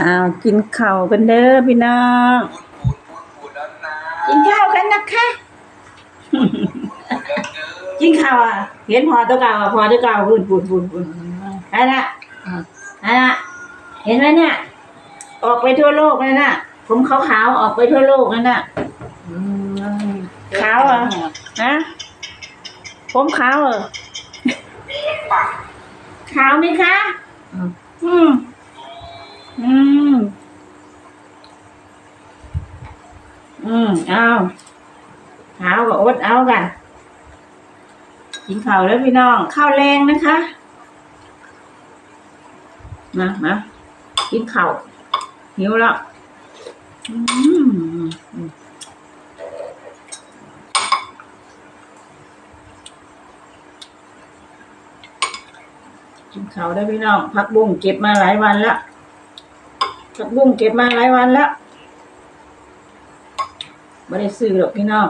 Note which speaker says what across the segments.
Speaker 1: อ้าวกินข้าวกันเด้อพี่น้องกินข้าวกันนะคะกินข้าวอะ เห็นพอตัวเก่าอะพอตัวเก่าปุ่นปุ่นปุ่นปุ่นนั่นน่ะนั่นน่ะเห็นไหมเนี่ย ออกไปทั่วโลกเลยน่ะ ผมขาวๆออกไปทั่วโลกนั่นน่ะขาวเหรอะฮะผมขาวเหรอขาวไหมคะ อืม อืม อืม เอาเขากับอดเอากัน กินข้าวแล้วพี่น้อง ข้าวแรงนะคะ มามากินข้าวหิวแล้วอืมกินข้าวได้พี่น้อง พักบุ้งเก็บมาหลายวันแล้ว ผักบุ้งเก็บมาหลายวันแล้วไม่ได้ซื้อหรอกพี่น้อง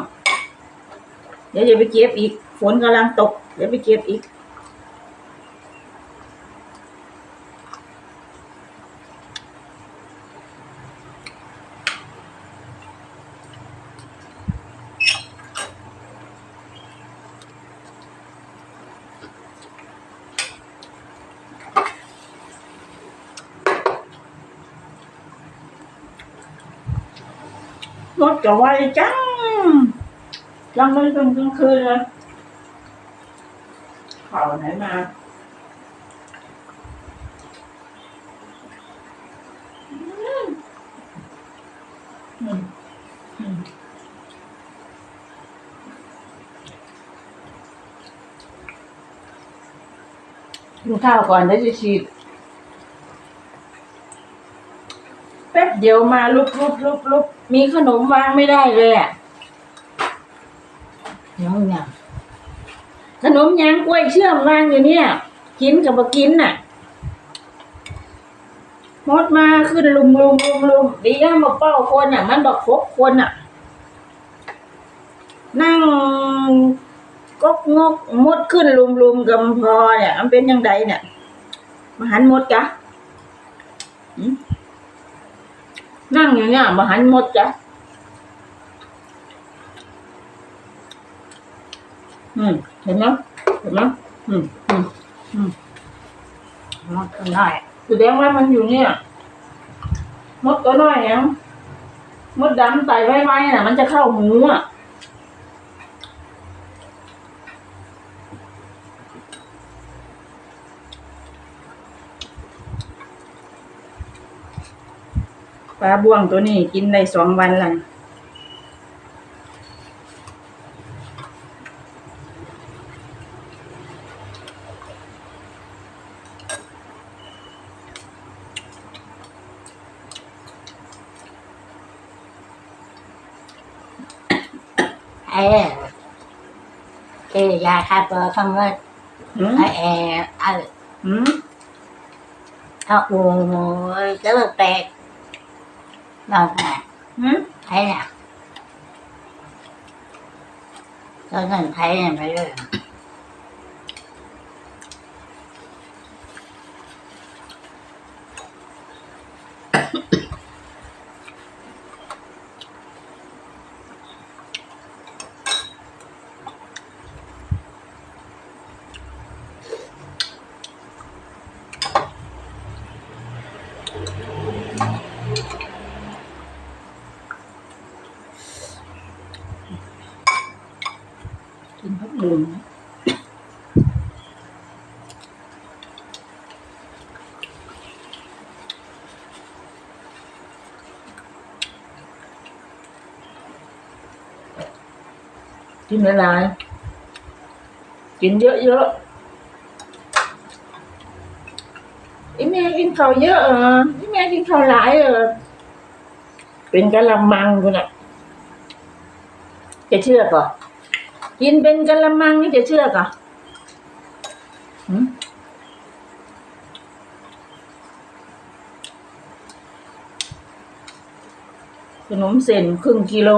Speaker 1: เดี๋ยวจะไปเก็บอีก ฝนกำลังตก เดี๋ยวไปเก็บอีก รถจะไวจังยังไม่ถึงกลางคืนเลยข่าวไหนมาอืมอืมอืมกินข้าวก่อนได้จะฉีด ป๊บเดี๋ยวมาลุกลุกลุกลุกมีขนมวางไม่ได้เลยอะ
Speaker 2: น้องเนี่ย
Speaker 1: ขนมยางกล้วยเชื่อมวางอยู่เนี่ย กินกับบ่กินน่ะมดมาขึ้นลุมลุมลุมลุมดีนะมาเป้าคนอะ มันบอกครบคนอะ นั่งกกงกมดขึ้นลุมลุมกำพอเนี่ย มันเป็นยังไงเนี่ยมาหันมดกะหืม นั่งอย่างเงี้ยมาหันมดจ้ะอืมเห็นไหมเห็นไหมอืมอืมอืม
Speaker 2: มดก็น้อย
Speaker 1: แสดงว่ามันอยู่เนี่ยมดตัวน้อยเนี่ยมดดำไต่ไว้ๆน่ะ มันจะเข้าหูอะ ลาบ่วงตัวนี้กินได้สองวันและ
Speaker 2: ไอ้คือยาคาตัวคำว่า
Speaker 1: หืม
Speaker 2: ไอ้ไอ้ไอ้
Speaker 1: หืม
Speaker 2: ถ้าอูจะเลิกแตกนอนไง
Speaker 1: หืม
Speaker 2: ไอ้เนี่ยตอน นั้นไทยเนี่ยไม่เลย
Speaker 1: กินพักบุ้ง กินหลายๆ กินเยอะๆอ้แม่กินข้าวเยอะเอออ้แม่กินข้าวหลายเออเป็นกะละมังคุณอะจะเชื่อก่อกินเป็นกะละมังนี่จะเชื่อก่อขนมเส้นครึ่งกิโล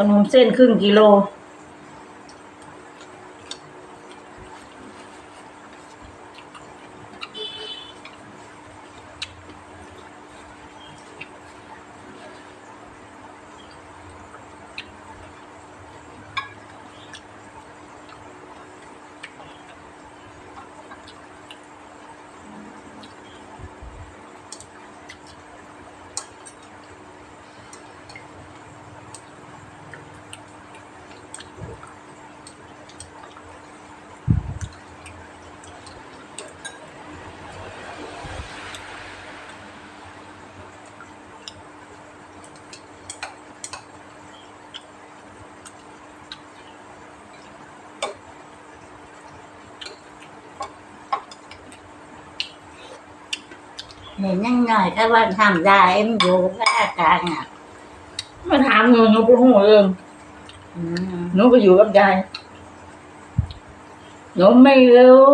Speaker 1: ขนมเส้นครึ่งกิโล
Speaker 2: เห็นยังหน่อยถ้าว่าทำได้มันอยู่กับอาการอะ
Speaker 1: มาถามหนูหนูไปหูเอง
Speaker 2: อืม
Speaker 1: หนูก็อยู่กับยายหนูไม่รู้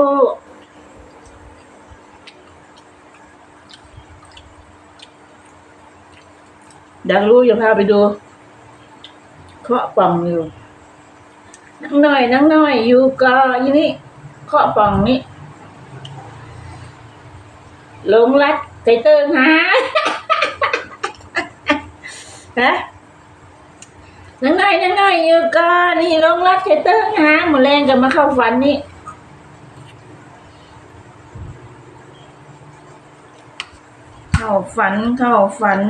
Speaker 1: อยากรู้อย่าพาไปดูเคาะป่องอยู่นังหน่อยนังหน่อยอยู่ก็อยางนี้เคาะป่องนี้หลงรัด ใจเติงหาฮะนังหน่อยนังหน่อยอยู่ก็นี่ลงรัดใจเติงหาหมดแรงกันมาเข้าฝันนี่เข้าฝันเข้าฝัน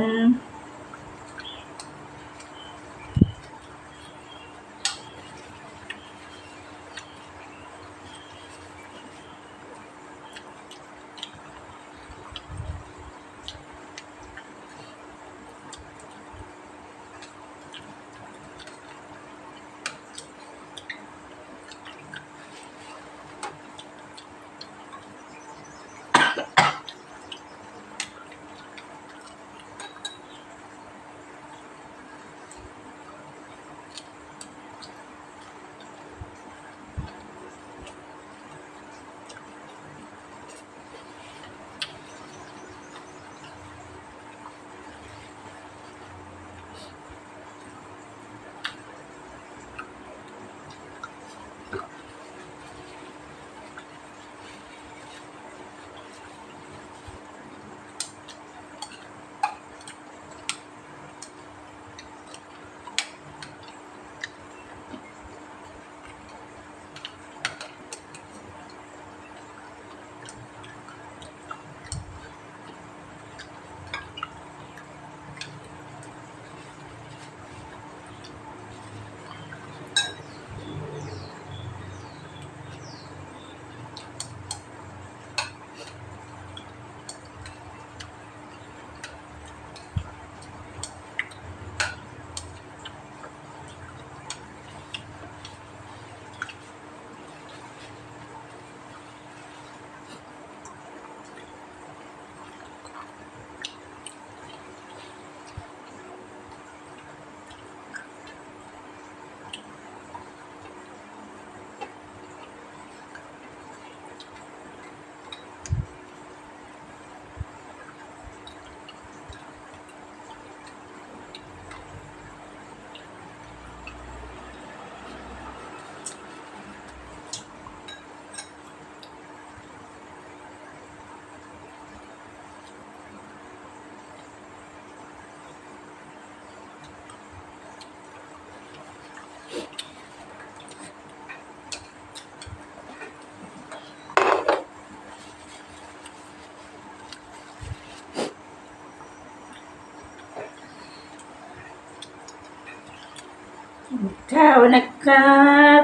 Speaker 1: ข้าวนะคะ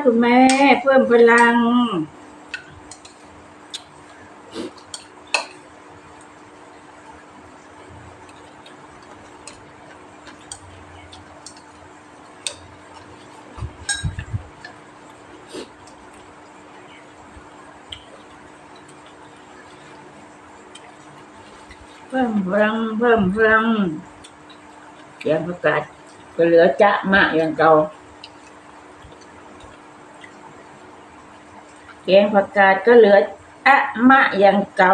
Speaker 1: คุณแม่เพิ่มพลัง เพิ่มพลังเพิ่มพลังเสียงประกาศก็เหลือจะมะอย่างเก่า แกงผักกาดก็เหลืออะมะอย่างเก่า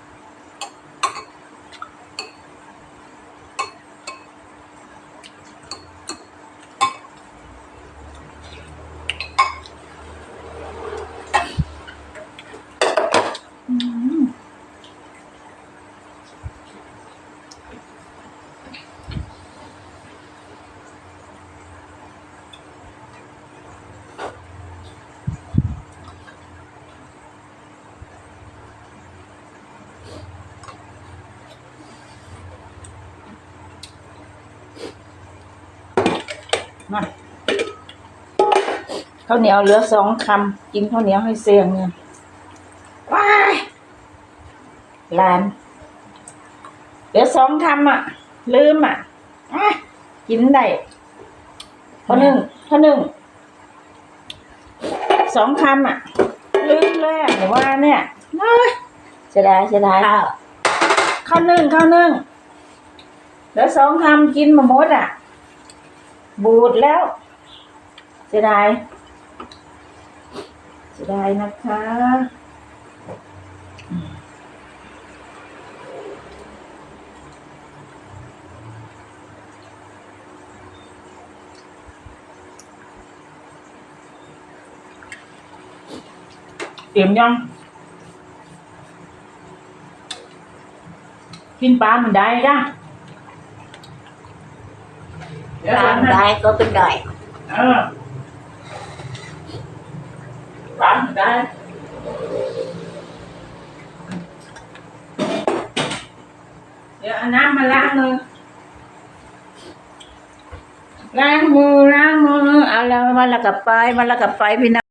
Speaker 1: ข้าวเหนียวเหลือสองคำกินข้าวเหนียวให้เสียงเนี่ยว้ายหลานเหลือสองคำอะ ลืมอะอะกินได้ข้าวหนึ่งข้าวหนึ่งสองคำอะ ลืมเลยอะแต่ว่าเนี่ยเอ้ยเสียดายเสียดาย
Speaker 2: ข้าว
Speaker 1: ข้าวนึ่งข้าวนึ่งแล้วสองคำกินมาหมดอะ บูดแล้วเสียดาย เสียดายนะคะเตรียมยังกินปลามันได้จ้ะเดี๋ยว
Speaker 2: ตาม
Speaker 1: นะ
Speaker 2: ได้ก็เป็นได้
Speaker 1: เออ ปลามันได้เดี๋ยวเอา